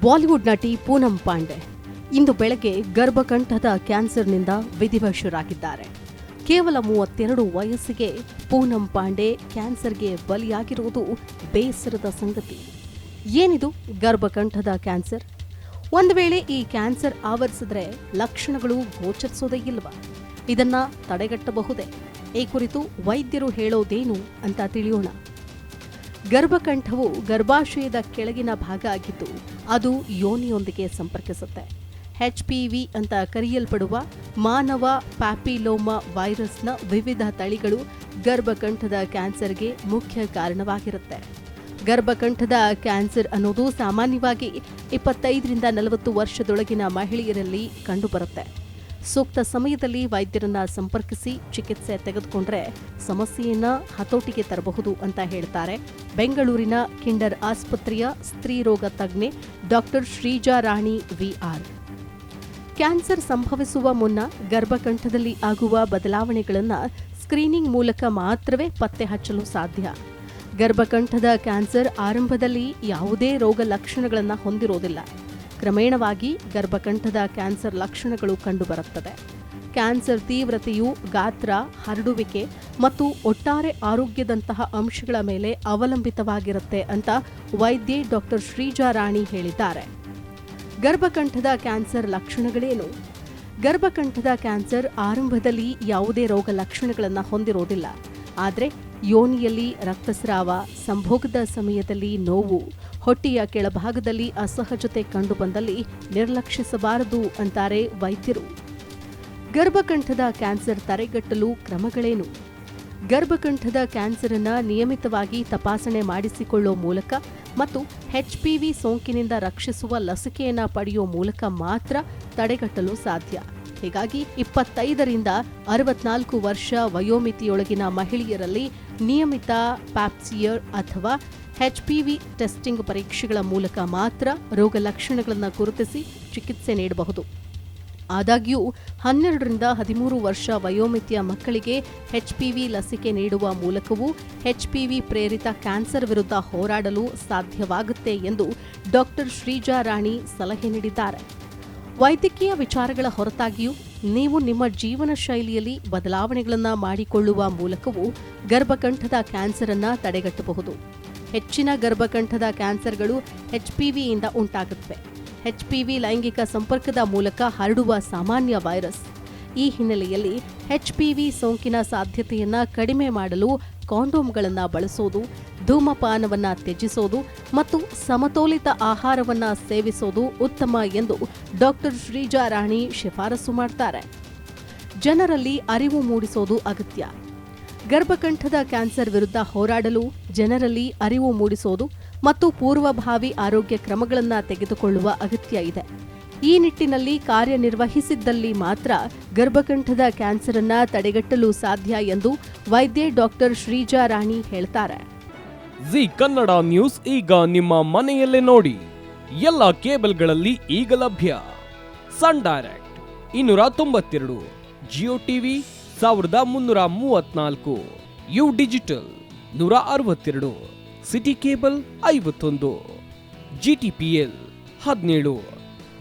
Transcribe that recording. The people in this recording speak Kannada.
ಬಾಲಿವುಡ್ ನಟಿ ಪೂನಂ ಪಾಂಡೆ ಇಂದು ಬೆಳಗ್ಗೆ ಗರ್ಭಕಂಠದ ಕ್ಯಾನ್ಸರ್ನಿಂದ ವಿಧಿವಶರಾಗಿದ್ದಾರೆ. ಕೇವಲ ಮೂವತ್ತೆರಡು ವಯಸ್ಸಿಗೆ ಪೂನಂ ಪಾಂಡೆ ಕ್ಯಾನ್ಸರ್ಗೆ ಬಲಿಯಾಗಿರುವುದು ಬೇಸರದ ಸಂಗತಿ. ಏನಿದು ಗರ್ಭಕಂಠದ ಕ್ಯಾನ್ಸರ್? ಒಂದು ವೇಳೆ ಈ ಕ್ಯಾನ್ಸರ್ ಆವರಿಸಿದ್ರೆ ಲಕ್ಷಣಗಳು ಗೋಚರಿಸೋದೇ ಇಲ್ವಾ? ಇದನ್ನ ತಡೆಗಟ್ಟಬಹುದೇ? ಈ ಕುರಿತು ವೈದ್ಯರು ಹೇಳೋದೇನು ಅಂತ ತಿಳಿಯೋಣ. ಗರ್ಭಕಂಠವು ಗರ್ಭಾಶಯದ ಕೆಳಗಿನ ಭಾಗ ಆಗಿದ್ದು ಅದು ಯೋನಿಯೊಂದಿಗೆ ಸಂಪರ್ಕಿಸುತ್ತೆ. ವಿ ಅಂತ ಕರೆಯಲ್ಪಡುವ ಮಾನವ ಪ್ಯಾಪಿಲೋಮಾ ವೈರಸ್ನ ವಿವಿಧ ತಳಿಗಳು ಗರ್ಭಕಂಠದ ಕ್ಯಾನ್ಸರ್ಗೆ ಮುಖ್ಯ ಕಾರಣವಾಗಿರುತ್ತೆ. ಗರ್ಭಕಂಠದ ಕ್ಯಾನ್ಸರ್ ಅನ್ನೋದು ಸಾಮಾನ್ಯವಾಗಿ ಇಪ್ಪತ್ತೈದರಿಂದ ನಲವತ್ತು ವರ್ಷದೊಳಗಿನ ಮಹಿಳೆಯರಲ್ಲಿ ಕಂಡುಬರುತ್ತೆ. ಸೂಕ್ತ ಸಮಯದಲ್ಲಿ ವೈದ್ಯರನ್ನ ಸಂಪರ್ಕಿಸಿ ಚಿಕಿತ್ಸೆ ತೆಗೆದುಕೊಂಡ್ರೆ ಸಮಸ್ಯೆಯನ್ನ ಹತೋಟಿಗೆ ತರಬಹುದು ಅಂತ ಹೇಳ್ತಾರೆ. ಬೆಂಗಳೂರಿನ ಕಿಂಡರ್ ಆಸ್ಪತ್ರೆಯ ಸ್ತ್ರೀ ರೋಗ ತಜ್ಞೆ doctor Sreeja Rani VR. Cancer ಸಂಭವಿಸುವ ಮುನ್ನ ಗರ್ಭಕಂಠದಲ್ಲಿ ಆಗುವ ಬದಲಾವಣೆಗಳನ್ನು ಸ್ಕ್ರೀನಿಂಗ್ ಮೂಲಕ ಮಾತ್ರವೇ ಪತ್ತೆ ಹಚ್ಚಲು ಸಾಧ್ಯ. ಗರ್ಭಕಂಠದ ಕ್ಯಾನ್ಸರ್ ಆರಂಭದಲ್ಲಿ ಯಾವುದೇ ರೋಗ ಲಕ್ಷಣಗಳನ್ನು ಹೊಂದಿರೋದಿಲ್ಲ. ಕ್ರಮೇಣವಾಗಿ ಗರ್ಭಕಂಠದ ಕ್ಯಾನ್ಸರ್ ಲಕ್ಷಣಗಳು ಕಂಡುಬರುತ್ತದೆ. ಕ್ಯಾನ್ಸರ್ ತೀವ್ರತೆಯು ಗಾತ್ರ, ಹರಡುವಿಕೆ ಮತ್ತು ಒಟ್ಟಾರೆ ಆರೋಗ್ಯದಂತಹ ಅಂಶಗಳ ಮೇಲೆ ಅವಲಂಬಿತವಾಗಿರುತ್ತೆ ಅಂತ ವೈದ್ಯೆ ಡಾಕ್ಟರ್ ಶ್ರೀಜಾ ರಾಣಿ ಹೇಳಿದ್ದಾರೆ. ಗರ್ಭಕಂಠದ ಕ್ಯಾನ್ಸರ್ ಲಕ್ಷಣಗಳೇನು? ಗರ್ಭಕಂಠದ ಕ್ಯಾನ್ಸರ್ ಆರಂಭದಲ್ಲಿ ಯಾವುದೇ ರೋಗ ಲಕ್ಷಣಗಳನ್ನು ಹೊಂದಿರೋದಿಲ್ಲ. ಆದರೆ ಯೋನಿಯಲ್ಲಿ ರಕ್ತಸ್ರಾವ ಸಂಭೋಗದ ಸಮಯದಲ್ಲಿ ನೋವು. ಹೊಟ್ಟೆಯ ಕೆಳಭಾಗದಲ್ಲಿ ಅಸಹಜತೆ ಕಂಡುಬಂದಲ್ಲಿ ನಿರ್ಲಕ್ಷಿಸಬಾರದು ಅಂತಾರೆ ವೈದ್ಯರು. ಗರ್ಭಕಂಠದ ಕ್ಯಾನ್ಸರ್ ತಡೆಗಟ್ಟಲು ಕ್ರಮಗಳೇನು? ಗರ್ಭಕಂಠದ ಕ್ಯಾನ್ಸರ್ ಅನ್ನು ನಿಯಮಿತವಾಗಿ ತಪಾಸಣೆ ಮಾಡಿಸಿಕೊಳ್ಳುವ ಮೂಲಕ ಮತ್ತು ವಿ ಸೋಂಕಿನಿಂದ ರಕ್ಷಿಸುವ ಲಸಿಕೆಯನ್ನು ಪಡೆಯುವ ಮೂಲಕ ಮಾತ್ರ ತಡೆಗಟ್ಟಲು ಸಾಧ್ಯ. ಹೀಗಾಗಿ ಇಪ್ಪತ್ತೈದರಿಂದ ಅರವತ್ನಾಲ್ಕು ವರ್ಷ ವಯೋಮಿತಿಯೊಳಗಿನ ಮಹಿಳೆಯರಲ್ಲಿ ನಿಯಮಿತ ಪ್ಯಾಪ್ಸಿಯರ್ ಅಥವಾ ವಿ ಟೆಸ್ಟಿಂಗ್ ಪರೀಕ್ಷೆಗಳ ಮೂಲಕ ಮಾತ್ರ ರೋಗ ಲಕ್ಷಣಗಳನ್ನು ಗುರುತಿಸಿ ಚಿಕಿತ್ಸೆ ನೀಡಬಹುದು. ಆದಾಗ್ಯೂ, ಹನ್ನೆರಡರಿಂದ ಹದಿಮೂರು ವರ್ಷ ವಯೋಮಿತಿಯ ಮಕ್ಕಳಿಗೆ ವಿ ಲಸಿಕೆ ನೀಡುವ ಮೂಲಕವೂ ವಿ ಪ್ರೇರಿತ ಕ್ಯಾನ್ಸರ್ ವಿರುದ್ಧ ಹೋರಾಡಲು ಸಾಧ್ಯವಾಗುತ್ತೆ ಎಂದು ಡಾಕ್ಟರ್ ಶ್ರೀಜಾ ರಾಣಿ ಸಲಹೆ ನೀಡಿದ್ದಾರೆ. ವೈದ್ಯಕೀಯ ವಿಚಾರಗಳ ಹೊರತಾಗಿಯೂ ನೀವು ನಿಮ್ಮ ಜೀವನ ಶೈಲಿಯಲ್ಲಿ ಬದಲಾವಣೆಗಳನ್ನು ಮಾಡಿಕೊಳ್ಳುವ ಮೂಲಕವೂ ಗರ್ಭಕಂಠದ ಕ್ಯಾನ್ಸರ್ ಅನ್ನು ತಡೆಗಟ್ಟಬಹುದು. ಹೆಚ್ಚಿನ ಗರ್ಭಕಂಠದ ಕ್ಯಾನ್ಸರ್ಗಳು ಎಚ್ ವಿಯಿಂದ ಉಂಟಾಗುತ್ತವೆ. ವಿ ಲೈಂಗಿಕ ಸಂಪರ್ಕದ ಮೂಲಕ ಹರಡುವ ಸಾಮಾನ್ಯ ವೈರಸ್. ಈ ಹಿನ್ನೆಲೆಯಲ್ಲಿ ವಿ ಸೋಂಕಿನ ಸಾಧ್ಯತೆಯನ್ನು ಕಡಿಮೆ ಮಾಡಲು ಕಾಂಡೋಮ್ಗಳನ್ನು ಬಳಸೋದು, ಧೂಮಪಾನವನ್ನು ತ್ಯಜಿಸೋದು ಮತ್ತು ಸಮತೋಲಿತ ಆಹಾರವನ್ನು ಸೇವಿಸೋದು ಉತ್ತಮ ಎಂದು ಡಾಕ್ಟರ್ ಶ್ರೀಜಾ ರಾಣಿ ಶಿಫಾರಸು ಮಾಡ್ತಾರೆ. ಜನರಲ್ಲಿ ಅರಿವು ಮೂಡಿಸೋದು ಅಗತ್ಯ. ಗರ್ಭಕಂಠದ ಕ್ಯಾನ್ಸರ್ ವಿರುದ್ಧ ಹೋರಾಡಲು ಜನರಲ್ಲಿ ಅರಿವು ಮೂಡಿಸೋದು ಮತ್ತು ಪೂರ್ವಭಾವಿ ಆರೋಗ್ಯ ಕ್ರಮಗಳನ್ನು ತೆಗೆದುಕೊಳ್ಳುವ ಅಗತ್ಯ ಇದೆ. ಈ ನಿಟ್ಟಿನಲ್ಲಿ ಕಾರ್ಯನಿರ್ವಹಿಸಿದ್ದಲ್ಲಿ ಮಾತ್ರ ಗರ್ಭಕಂಠದ ಕ್ಯಾನ್ಸರ್ ಅನ್ನ ತಡೆಗಟ್ಟಲು ಸಾಧ್ಯ ಎಂದು ವೈದ್ಯೆ ಡಾಕ್ಟರ್ ಶ್ರೀಜಾ ರಾಣಿ ಹೇಳ್ತಾರೆ. ಜಿ ಕನ್ನಡ ನ್ಯೂಸ್ ಈಗ ನಿಮ್ಮ ಮನೆಯಲ್ಲೇ ನೋಡಿ. ಎಲ್ಲ ಕೇಬಲ್ಗಳಲ್ಲಿ ಈಗ ಲಭ್ಯ. ಸನ್ ಡೈರೆಕ್ಟ್ ಇನ್ನೂರ ತೊಂಬತ್ತೆರಡು, ಜಿಯೋ ಟಿವಿ ಸಾವಿರದ ಮುನ್ನೂರ ಮೂವತ್ನಾಲ್ಕು, ಯು ಡಿಜಿಟಲ್ ನೂರ ಅರವತ್ತೆರಡು, ಸಿಟಿ ಕೇಬಲ್ ಐವತ್ತೊಂದು, ಜಿ ಟಿ ಪಿ ಎಲ್ ಹದಿನೇಳು.